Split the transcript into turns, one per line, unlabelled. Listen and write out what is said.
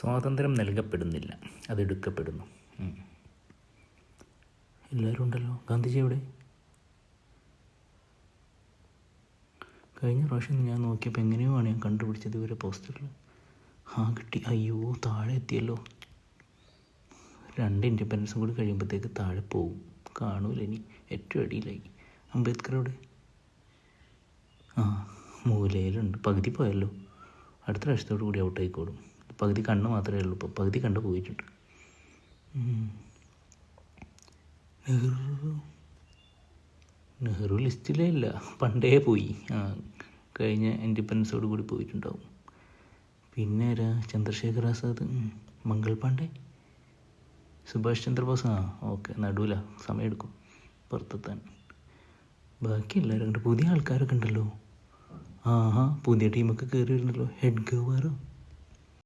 സ്വാതന്ത്ര്യം നൽകപ്പെടുന്നില്ല. അതെടുക്കപ്പെടുന്നു. എല്ലാവരും ഉണ്ടല്ലോ. ഗാന്ധിജി എവിടെ? കഴിഞ്ഞ പ്രാവശ്യം ഞാൻ നോക്കിയപ്പോൾ എങ്ങനെയോ ആണ് ഞാൻ കണ്ടുപിടിച്ചത് ഇവരെ പോസ്റ്ററിൽ ആ കിട്ടി. അയ്യോ താഴെ എത്തിയല്ലോ. രണ്ട് ഇൻഡിപെൻഡൻസും കൂടി കഴിയുമ്പോഴത്തേക്ക് താഴെ പോവും. കാണൂല ഇനി. ഏറ്റവും അടിയിലായി. അംബേദ്കർ അവിടെ ആ മൂലയിലുണ്ട്. പകുതി പോയല്ലോ. അടുത്ത പ്രാവശ്യത്തോടു കൂടി ഔട്ട് ആയിക്കോളും പകുതി കണ്ണ് മാത്രമേ ഉള്ളൂ. ഇപ്പോൾ പകുതി കണ്ട് പോയിട്ടുണ്ട്. നെഹ്റു. നെഹ്റു ലിസ്റ്റിലേ ഇല്ല. പണ്ടേ പോയി. കഴിഞ്ഞ ഇൻഡിപെൻഡൻസോട് കൂടി പോയിട്ടുണ്ടാവും. പിന്നെ ആരാ? ചന്ദ്രശേഖർ ആസാദ്. മംഗൾ പാണ്ഡെ. സുഭാഷ് ചന്ദ്രബോസ്. ആ ഓക്കെ. നടുവില സമയമെടുക്കും. പുറത്തെത്താൻ. ബാക്കി എല്ലാവരും പുതിയ ആൾക്കാരൊക്കെ ഉണ്ടല്ലോ. ആഹാ പുതിയ ടീമൊക്കെ കയറി വരുന്നല്ലോ ഹെഡ് ഗവാറോ?